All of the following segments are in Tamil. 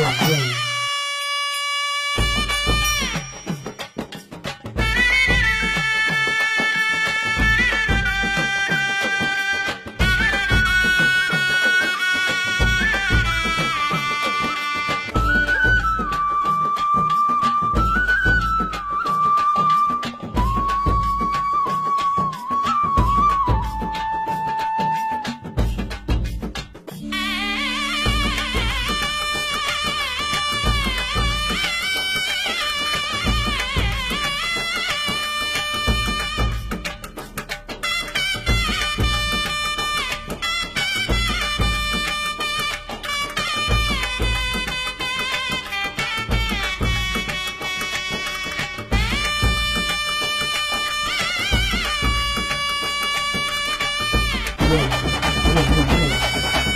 Rádio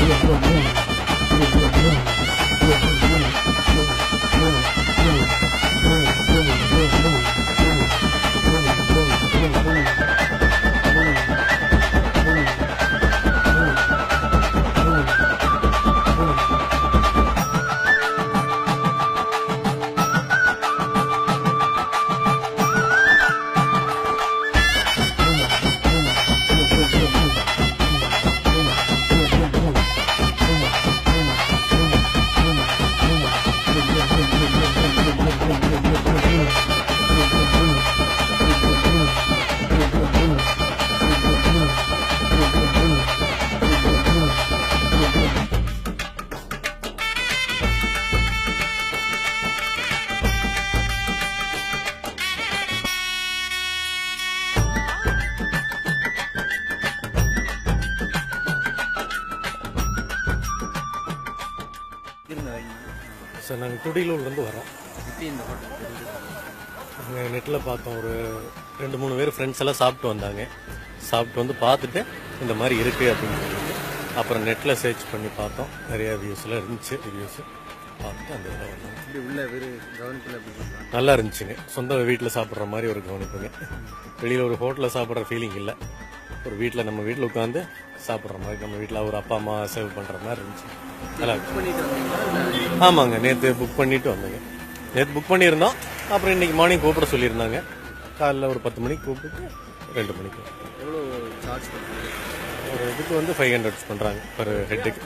சார் நாங்கள் துடிலூர்லேருந்து வரோம் எப்படி இந்த ஹோட்டல் தெரியுது நாங்கள் நெட்டில் பார்த்தோம் ஒரு ரெண்டு மூணு பேர் ஃப்ரெண்ட்ஸ் எல்லாம் சாப்பிட்டு வந்தாங்க. சாப்பிட்டு வந்து பார்த்துட்டு இந்த மாதிரி இருக்குது அப்படின்னு சொல்லிட்டு அப்புறம் நெட்டில் சர்ச் பண்ணி பார்த்தோம். நிறைய வியூஸ்லாம் இருந்துச்சு ரிவ்யூஸ் பார்த்துட்டு அந்த இதில் வந்தோம். உள்ள கவனிப்பில் நல்லா இருந்துச்சுங்க. சொந்த வீட்டில் சாப்பிட்ற மாதிரி ஒரு கவனிப்புங்க. வெளியில் ஒரு ஹோட்டலில் சாப்பிட்ற ஃபீலிங் இல்லை. ஒரு வீட்டில் நம்ம வீட்டில் உட்காந்து சாப்பிட்ற மாதிரி நம்ம வீட்டில் ஒரு அப்பா அம்மா சர்வ் பண்ணுற மாதிரி இருந்துச்சு. நல்லா இருக்கு. ஆமாங்க நேற்று புக் பண்ணிட்டு வந்தேங்க. நேற்று புக் பண்ணியிருந்தோம். அப்புறம் இன்னைக்கு மார்னிங் கூப்பிட சொல்லியிருந்தாங்க. காலைல ஒரு பத்து மணிக்கு கூப்பிட்டு ரெண்டு மணிக்கு. எவ்வளோ சார்ஜ் ஒரு இதுக்கு வந்து ஃபைவ் ஹண்ட்ரட்ஸ் பண்ணுறாங்க பர் ஹெட்டுக்கு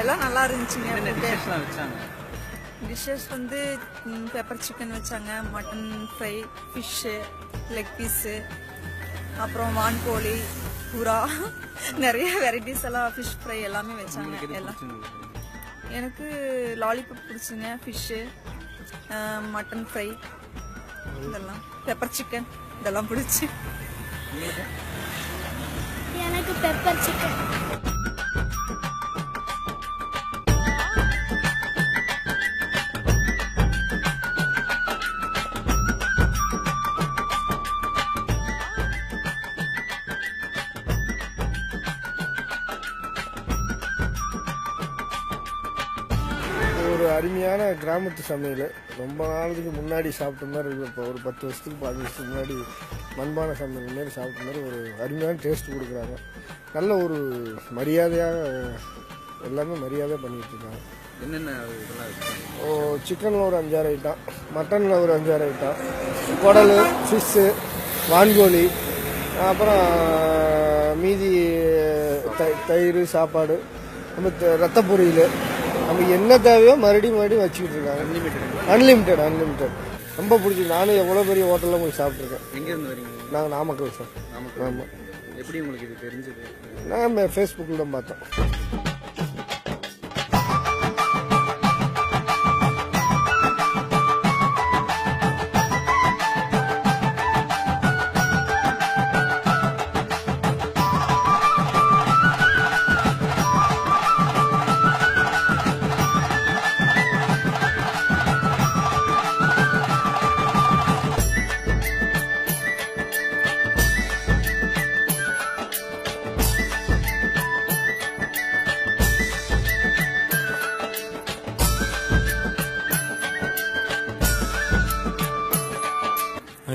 எல்லாம் நல்லா இருந்துச்சுங்க. டிஷ்ஷஸ் வந்து பெப்பர் சிக்கன் வச்சாங்க mutton fry fish leg piece அப்புறம் வான்கோழி புறா நிறைய வெரைட்டிஸ் எல்லாம் ஃபிஷ் ஃப்ரை எல்லாமே வச்சாங்க. எல்லாம். எனக்கு லாலிபப் பிடிச்சுங்க ஃபிஷ்ஷு மட்டன் ஃப்ரை இதெல்லாம். பெப்பர் சிக்கன் இதெல்லாம் பிடிச்சி. எனக்கு பெப்பர் சிக்கன் அருமையான கிராமத்து சமையல். ரொம்ப நாளுக்கு முன்னாடி சாப்பிட்ட மாதிரி இருக்கு. இப்போ ஒரு பத்து வருஷத்துக்கு பாஞ்சு வருஷத்துக்கு முன்னாடி மண்பான சமையல் மாதிரி சாப்பிட்ட மாதிரி ஒரு அருமையான டேஸ்ட் கொடுக்குறாங்க. நல்ல ஒரு மரியாதையாக எல்லாமே மரியாதையாக பண்ணிட்டு இருக்காங்க. என்னென்ன ஓ சிக்கனில் ஒரு அஞ்சாறு ஐட்டம் மட்டனில் ஒரு அஞ்சாறு ஐட்டம் குடல் ஃபிஷ்ஷு வான்கோழி அப்புறம் மீதி தை- தயிர் சாப்பாடு நம்ம ரத்த பொரியல் நம்ம என்ன தேவையோ மறுபடியும் மறுபடியும் வச்சுக்கிட்டு இருக்காங்க. அன்லிமிட்டெட் அன்லிமிட்டெட் ரொம்ப பிடிச்சி நானும் எவ்வளோ பெரிய ஹோட்டலில் போய் சாப்பிட்ருக்கேன் எங்கேருந்து வரீங்க? நாங்கள் நாமக்கல் சார். நாமக்கல். ஆமாம் எப்படி உங்களுக்கு இது தெரிஞ்சது? நாங்கள் ஃபேஸ்புக்கில் தான் பார்த்தோம்.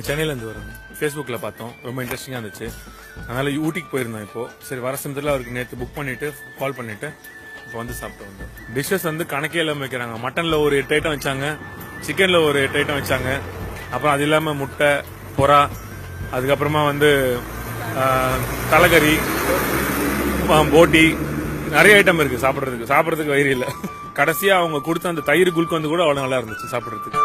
சென்னையிலேருந்து வரோம். ஃபேஸ்புக்கில் பார்த்தோம். ரொம்ப இன்ட்ரெஸ்டிங்காக இருந்துச்சு. அதனால் ஊட்டிக்கு போயிருந்தோம் இப்போது சரி வர சமயத்தில் அவருக்கு நேற்று புக் பண்ணிவிட்டு கால் பண்ணிவிட்டு இப்போ வந்து சாப்பிட்டு வந்தோம். டிஷ்ஷஸ் வந்து கணக்கே இல்லாமல் வைக்கிறாங்க. மட்டனில் ஒரு எட்டு ஐட்டம் வச்சாங்க. சிக்கனில் ஒரு எட்டு ஐட்டம் வச்சாங்க. அப்புறம் அது இல்லாமல் முட்டை புறா அதுக்கப்புறமா வந்து தலைகறி போட்டி நிறைய ஐட்டம் இருக்குது சாப்பிட்றதுக்கு. சாப்பிட்றதுக்கு வயிறு இல்லை. கடைசியாக அவங்க கொடுத்த அந்த தயிர் குல்கந்து கூட அவ்வளோ நல்லா இருந்துச்சு சாப்பிட்றதுக்கு.